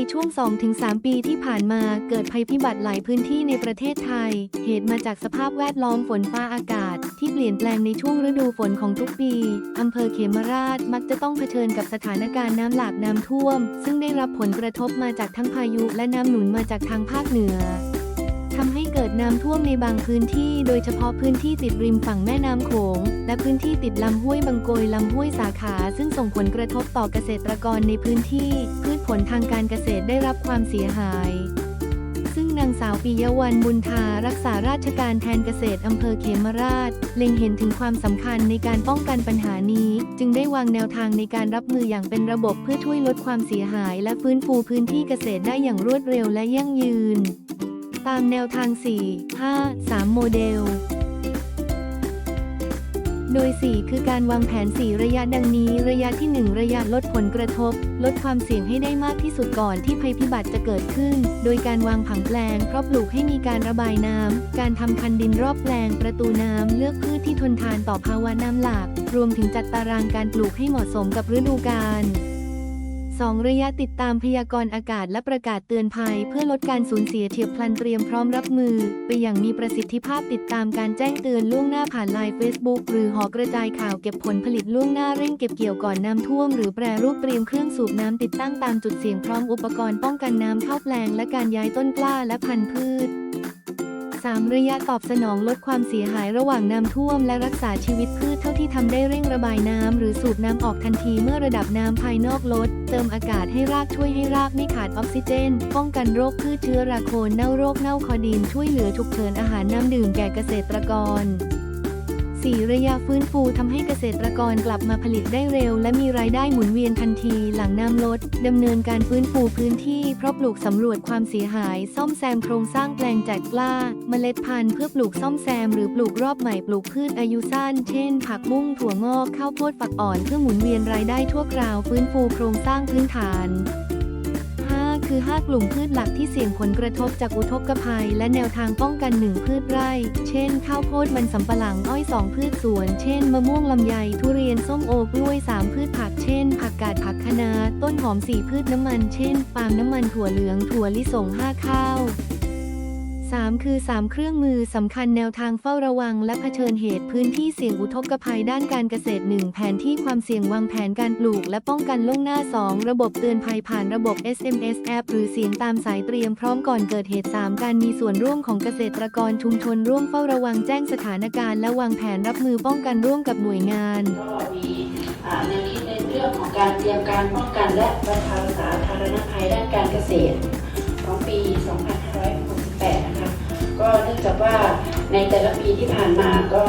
ในช่วง 2-3 ปีที่ผ่านมาเกิดภัยพิบัติหลายพื้นที่ในประเทศไทย เหตุมาจากสภาพแวดล้อมฝนฟ้าอากาศ ที่เปลี่ยนแปลงในช่วงฤดูฝนของทุกปี อำเภอเขมราชมักจะต้องเผชิญกับสถานการณ์น้ำหลากน้ำท่วม ซึ่งได้รับผลกระทบมาจากทั้งพายุและน้ำหนุนมาจากทางภาคเหนือทำให้เกิดน้ำท่วมในบางพื้นที่ โดยเฉพาะพื้นที่ติดริมฝั่งแม่น้ำโขง และพื้นที่ติดลำห้วยบางโกยลำห้วยสาขา ซึ่งส่งผลกระทบต่อเกษตรกรในพื้นที่พืช ผลทางการเกษตรได้รับความเสียหาย ซึ่งนางสาวปิยวันบุญทารักษาราชการแทนเกษตรอำเภอเขมราช เล็งเห็นถึงความสำคัญในการป้องกันปัญหานี้ จึงได้วางแนวทางในการรับมืออย่างเป็นระบบเพื่อช่วยลดความเสียหาย และฟื้นฟูพื้นที่เกษตรได้อย่างรวดเร็วและยั่งยืน ตามแนวทาง 4 5 3 โมเดล โดย 4 คือการวางแผน 4 ระยะดังนี้ ระยะที่ 1 ระยะลดผลกระทบ ลดความเสี่ยงให้ได้มากที่สุดก่อนที่ภัยพิบัติจะเกิดขึ้น โดยการวางผังแปลงเพราะปลูกให้มีการระบายน้ำการทำคันดินรอบแปลง ประตูน้ำเลือกพืชที่ทนทานต่อภาวะน้ำหลาก รวมถึงจัดตารางการปลูกให้เหมาะสมกับฤดูกาล 2 ระยะติดตามพยากรณ์อากาศและประกาศเตือนภัย เพื่อลดการสูญเสียเฉียบพลันเตรียมพร้อมรับมือ ไปอย่างมีประสิทธิภาพติดตามการแจ้งเตือนล่วงหน้าผ่านไลน์ Facebook หรือหอกระจายข่าวเก็บผลผลิตล่วงหน้าเร่งเก็บเกี่ยวก่อนน้ำท่วม หรือแปรรูปเตรียมเครื่องสูบน้ำติดตั้งตามจุดเสี่ยงพร้อมอุปกรณ์ป้องกันน้ำเข้าแปลงและการย้ายต้นกล้าและพันธุ์พืช 3 ระยะตอบสนองลดความเสียหายระหว่างน้ำท่วมและรักษาชีวิตพืชเท่าที่ทำได้เร่งระบายน้ำหรือสูบน้ำออกทันทีเมื่อระดับน้ำภายนอกลด เติมอากาศให้รากช่วยให้รากไม่ขาดออกซิเจน ป้องกันโรคพืชเชื้อราโคนเน่าโรคเน่าคอดินช่วยเหลือฉุกเฉินอาหารน้ำดื่มแก่เกษตรกร 4 ระยะฟื้นฟูทำให้เกษตรกรกลับมาผลิตได้เร็ว และมีรายได้หมุนเวียนทันทีหลังน้ำลดดำเนินการฟื้นฟูพื้นที่เพราะปลูกสำรวจความเสียหาย ซ่อมแซมโครงสร้างแปลงแจกกล้า เมล็ดพันธุ์เพื่อปลูกซ่อมแซมหรือปลูกรอบใหม่ปลูกพืชอายุสั้น เช่น ผักบุ้งถั่วงอกข้าวโพดฝักอ่อนเพื่อหมุนเวียนรายได้ทั่วคราว ฟื้นฟูโครงสร้างพื้นฐาน คือ 5 กลุ่มพืชหลักที่เสี่ยงผลกระทบจากอุทกภัย และแนวทางป้องกัน 1 พืชไร่ เช่น ข้าวโพดมันสำปะหลังอ้อย 2 พืชสวน เช่น มะม่วงลำไย ทุเรียน ส้มโอกล้วย 3 พืชผัก เช่น ผักกาด ผักคะน้า ต้นหอม 4 พืชน้ำมัน เช่น ปาล์มน้ำมัน ถั่วเหลือง ถั่วลิสง 5 ข้าว 3 คือ 3 เครื่องมือสำคัญแนวทางเฝ้าระวัง และเผชิญเหตุพื้นที่เสี่ยงอุทกภัยด้านการเกษตร 1 แผนที่ความเสี่ยงวางแผนการปลูก และป้องกันล่วงหน้า 2 ระบบเตือนภัยผ่านระบบ SMS แอปหรือเสียงตามสายเตรียมพร้อมก่อนเกิดเหตุ 3 การมีส่วนร่วมของเกษตรกรชุมชนร่วมเฝ้าระวังแจ้งสถานการณ์และวางแผนรับมือป้องกันร่วมกับหน่วยงาน ก็มีอ่าแนวคิดในเรื่องของการเตรียมการป้องกันและบรรเทาสาธารณภัยด้านการเกษตร ของปี 2568นะคะ ก็เนื่องจากว่าในแต่ละปีที่ผ่านมาก็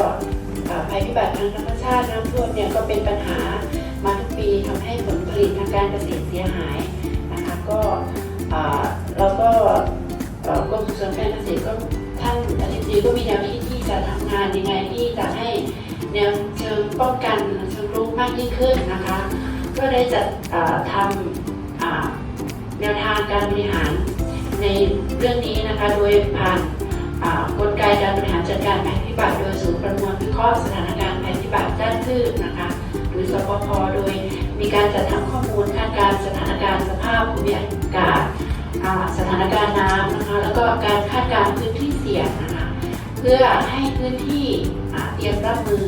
ภัยพิบัติทางธรรมชาติน้ำท่วมเนี่ยก็เป็นปัญหามาทุกปีทำให้ผลผลิตทางการเกษตรเสียหายนะคะก็เราก็กรมส่งเสริมการเกษตรก็ท่านอธิบดีก็มีแนวคิดที่จะทำงานยังไงที่จะให้แนวเชิงป้องกันเชิงรุกมากยิ่งขึ้นนะคะ ก็ได้จัดทำแนวทางการบริหารในเรื่องนี้นะคะโดยผ่าน กลไการบริหารจัดการภัยพิบัติโดยศูนย์ประมวลวิเคราะห์สถานการณ์ภัยพิบัติด้านคลื่นะคะ หรือสปพโดยมีการจัดทำข้อมูลคาดการณ์สถานการณ์สภาพภูมิอากาศสถานการณ์น้ำนะคะแล้วก็การคาดการณ์พื้นที่เสี่ยงนะคะเพื่อให้พื้นที่เตรียมรับมือ